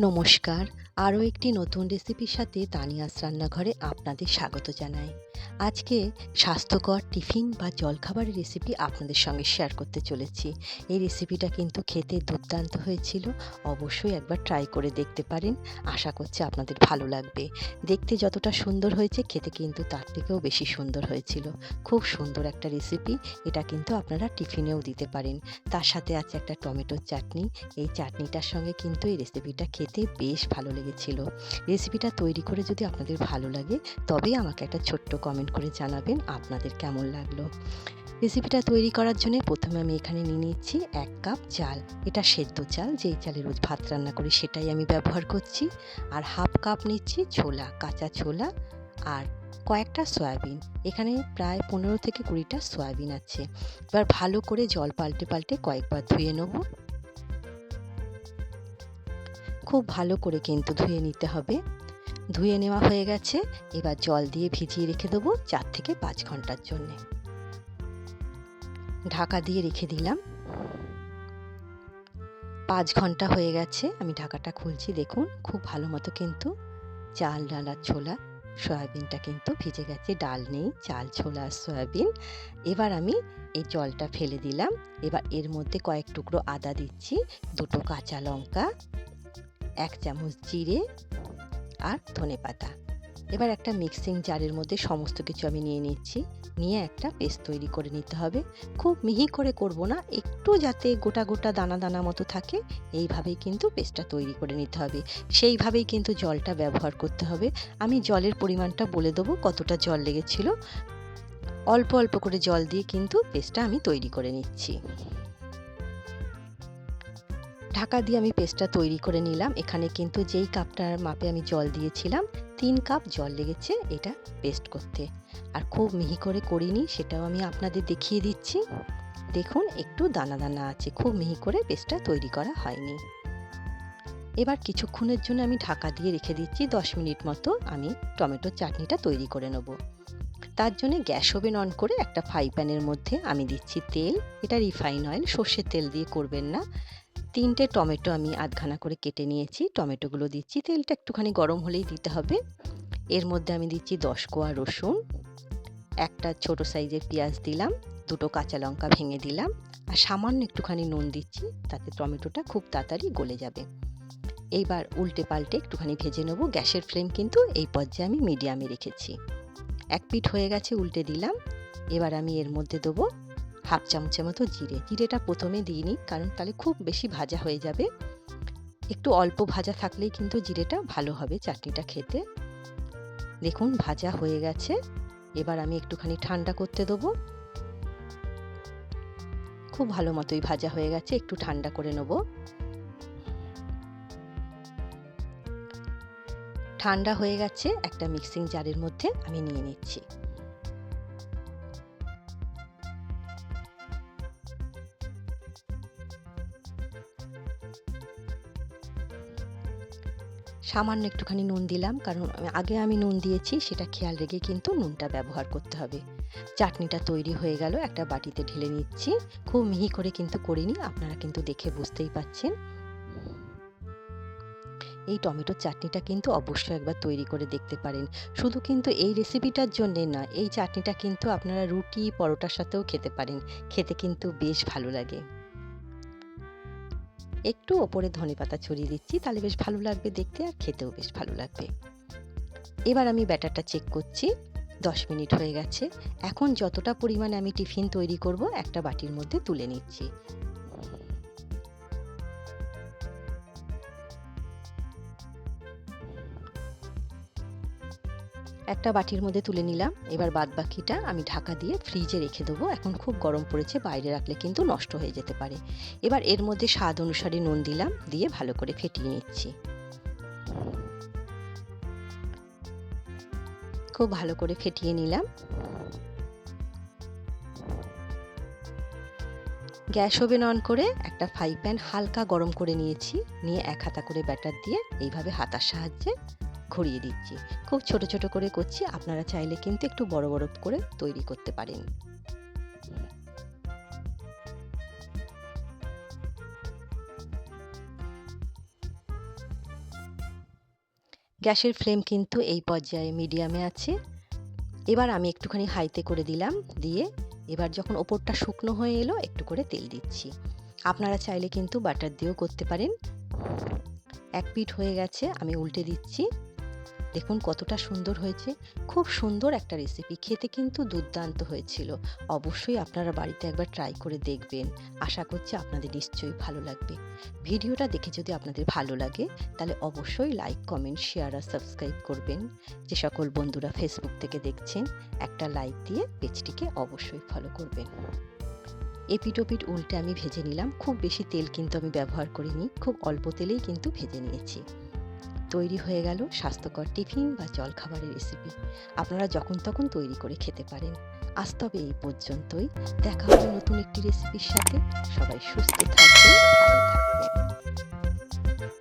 নমস্কার। আরও একটি নতুন রেসিপির সাথে তানিয়াস রান্নাঘরে আপনাদের স্বাগত জানাই। আজকে স্বাস্থ্যকর টিফিন বা জলখাবারের রেসিপি আপনাদের সঙ্গে শেয়ার করতে চলেছি। এই রেসিপিটা কিন্তু খেতে দুর্দান্ত হয়েছিল, অবশ্যই একবার ট্রাই করে দেখতে পারেন। আশা করছি আপনাদের ভালো লাগবে। দেখতে যতটা সুন্দর হয়েছে, খেতে কিন্তু তার থেকেও বেশি সুন্দর হয়েছিল। খুব সুন্দর একটা রেসিপি, এটা কিন্তু আপনারা টিফিনেও দিতে পারেন। তার সাথে আছে একটা টমেটোর চাটনি। এই চাটনিটার সঙ্গে কিন্তু এই রেসিপিটা খেতে বেশ ভালো লেগেছিল। রেসিপিটা তৈরি করে যদি আপনাদের ভালো লাগে, তবেই আমাকে একটা ছোট্ট কমেন্ট করে জানাবেন আপনাদের কেমন লাগল। রেসিপিটা তৈরি করার জন্য প্রথমে আমি এখানে নিয়ে নিচ্ছি এক কাপ চাল। এটা সেদ্ধ চাল, যেই চালে রোজ ভাত রান্না করি সেটাই আমি ব্যবহার করছি। আর হাফ কাপ নিচ্ছি ছোলা, কাঁচা ছোলা আর কয়েকটা সয়াবিন। এখানে প্রায় পনেরো থেকে কুড়িটা সয়াবিন আছে। এবার ভালো করে জল পাল্টে পাল্টে কয়েকবার ধুয়ে নেব। খুব ভালো করে কিন্তু ধুয়ে নিতে হবে। ধুয়ে নেওয়া হয়ে গেছে। এবার জল দিয়ে ভিজিয়ে রেখে দেবো চার থেকে পাঁচ ঘণ্টার জন্যে। ঢাকা দিয়ে রেখে দিলাম। পাঁচ ঘণ্টা হয়ে গেছে। আমি ঢাকাটা খুলছি। দেখুন, খুব ভালো মতো কিন্তু চাল ডাল আর ছোলা, সয়াবিনটা কিন্তু ভিজে গেছে। ডাল নেই, চাল, ছোলা আর সয়াবিন। এবার আমি এই জলটা ফেলে দিলাম। এবার এর মধ্যে কয়েক টুকরো আদা দিচ্ছি, দুটো কাঁচা লঙ্কা এক চামচ জিরে আর ধনে পাতা। এবার একটা মিক্সিং জারের মধ্যে সমস্ত কিছু আমি নিয়ে নিচ্ছি। নিয়ে একটা পেস্ট তৈরি করে নিতে হবে। খুব মিহি করে করব না, একটু যাতে গোটা গোটা দানা দানা মতো থাকে, এইভাবেই কিন্তু পেস্টটা তৈরি করে নিতে হবে। সেইভাবেই কিন্তু জলটা ব্যবহার করতে হবে। আমি জলের পরিমাণটা বলে দেবো কতটা জল লেগেছিল। অল্প অল্প করে জল দিয়ে কিন্তু পেস্টটা আমি তৈরি করে নিচ্ছি। ঢাকা দিয়ে আমি পেস্টটা তৈরি করে নিলাম। এখানে কিন্তু যেই কাপটার মাপে আমি জল দিয়েছিলাম, তিন কাপ জল লেগেছে এটা পেস্ট করতে। আর খুব মিহি করে করিনি, সেটাও আমি আপনাদের দেখিয়ে দিচ্ছি। দেখুন, একটু দানা দানা আছে, খুব মিহি করে পেস্টটা তৈরি করা হয়নি। এবার কিছুক্ষণের জন্য আমি ঢাকা দিয়ে রেখে দিচ্ছি, দশ মিনিট মতো আমি টমেটোর চাটনিটা তৈরি করে নেব। তার জন্য গ্যাস ওভেন অন করে একটা ফ্রাই প্যানের মধ্যে আমি দিচ্ছি তেল। এটা রিফাইন অয়েল, সর্ষের তেল দিয়ে করবেন না। তিনটে টমেটো আমি আধখানা করে কেটে নিয়েছি। টমেটোগুলো দিচ্ছি, তেলটা একটুখানি গরম হলেই দিতে হবে। এর মধ্যে আমি দিচ্ছি দশ কোয়া রসুন, একটা ছোট সাইজের পেঁয়াজ দিলাম, দুটো কাঁচা লঙ্কা ভেঙে দিলাম, আর সামান্য একটুখানি নুন দিচ্ছি, তাতে টমেটোটা খুব তাড়াতাড়ি গলে যাবে। এইবার উল্টে পাল্টে একটুখানি ভেজে নেব। গ্যাসের ফ্লেম কিন্তু এই পর্যায়ে আমি মিডিয়ামে রেখেছি। এক পিঠ হয়ে গেছে, উল্টে দিলাম। এবার আমি এর মধ্যে দেবো হাফ চামচের মতো জিরে। জিরেটা প্রথমে দিইনি কারণ তাহলে খুব বেশি ভাজা হয়ে যাবে। একটু অল্প ভাজা থাকলেই কিন্তু জিরেটা ভালো হবে চাটনিটা খেতে। দেখুন, ভাজা হয়ে গেছে। এবার আমি একটুখানি ঠান্ডা করতে দেবো। খুব ভালো মতোই ভাজা হয়ে গেছে, একটু ঠান্ডা করে নেব। ঠান্ডা হয়ে গেছে, একটা মিক্সিং জারের মধ্যে আমি নিয়ে নিচ্ছি। সামান্য একটুখানি নুন দিলাম, কারণ আগে আমি নুন দিয়েছি, সেটা খেয়াল রেখে কিন্তু নুনটা ব্যবহার করতে হবে। চাটনিটা তৈরি হয়ে গেল, একটা বাটিতে ঢেলে নিচ্ছি। খুব মিহি করে কিন্তু করিনি, আপনারা কিন্তু দেখে বুঝতেই পাচ্ছেন। এই টমেটোর চাটনিটা কিন্তু অবশ্যই একবার তৈরি করে দেখতে পারেন। শুধু কিন্তু এই রেসিপিটার জন্যে না, এই চাটনিটা কিন্তু আপনারা রুটি, পরোটার সাথেও খেতে পারেন। খেতে কিন্তু বেশ ভালো লাগে। একটু ওপরে ধনে পাতা ছড়িয়ে দিচ্ছি, তাহলে বেশ ভালো লাগবে দেখতে আর খেতেও বেশ ভালো লাগবে। এবার আমি ব্যাটারটা চেক করছি, দশ মিনিট হয়ে গেছে। এখন যতটা পরিমাণে আমি টিফিন তৈরি করব, একটা বাটির মধ্যে তুলে নিচ্ছি। একটা বাটির মধ্যে তুলে নিলাম। এবার বাদ বাকিটা আমি ঢাকা দিয়ে ফ্রিজে রেখে দেবো। এখন খুব গরম পড়েছে, বাইরে রাখলে কিন্তু নষ্ট হয়ে যেতে পারে। এবার এর মধ্যে স্বাদ অনুসারে নুন দিলাম, দিয়ে ভালো করে ফেটিয়ে নিচ্ছি। খুব ভালো করে ফেটিয়ে নিলাম। গ্যাস ওভেন অন করে একটা ফ্রাই প্যান হালকা গরম করে নিয়েছি। নিয়ে এক হাতা করে ব্যাটার দিয়ে এইভাবে হাতার সাহায্যে ঘুরিয়ে দিচ্ছি। খুব ছোট ছোট করে করছি, আপনারা চাইলে কিন্তু একটু বড় বড় করে তৈরি করতে পারেন। গ্যাসের ফ্লেম কিন্তু এই পর্যায়ে মিডিয়ামে আছে। এবার আমি একটুখানি হাইতে করে দিলাম, দিয়ে এবার যখন ওপরটা শুকনো হয়ে এলো, একটু করে তেল দিচ্ছি। আপনারা চাইলে কিন্তু বাটার দিয়েও করতে পারেন। এক পিঠ হয়ে গেছে, আমি উল্টে দিচ্ছি। দেখুন কতটা সুন্দর হয়েছে। খুব সুন্দর একটা রেসিপি খেতে কিন্তু দুর্দান্ত হয়েছিল। অবশ্যই আপনারা বাড়িতে একবার ট্রাই করে দেখবেন। আশা করছি আপনাদের নিশ্চয়ই ভালো লাগবে। ভিডিওটা দেখে যদি আপনাদের ভালো লাগে, তাহলে অবশ্যই লাইক কমেন্ট শেয়ার আর সাবস্ক্রাইব করবেন। যে সকল বন্ধুরা ফেসবুক থেকে দেখছেন, একটা লাইক দিয়ে পেজটিকে অবশ্যই ফলো করবেন। এপিটোপিট উল্টে আমি ভেজে নিলাম। খুব বেশি তেল কিন্তু আমি ব্যবহার করিনি। খুব অল্প তেলেই কিন্তু ভেজে নিয়েছি। তৈরি হয়ে গেল স্বাস্থ্যকর টিফিন বা জলখাবারের রেসিপি আপনারা যখন তখন তৈরি করে খেতে পারেন। আজ তবে এই পর্যন্তই। দেখা হবে নতুন একটি রেসিপির সাথে। সবাই সুস্থ থাকবেন, ভালো থাকবেন।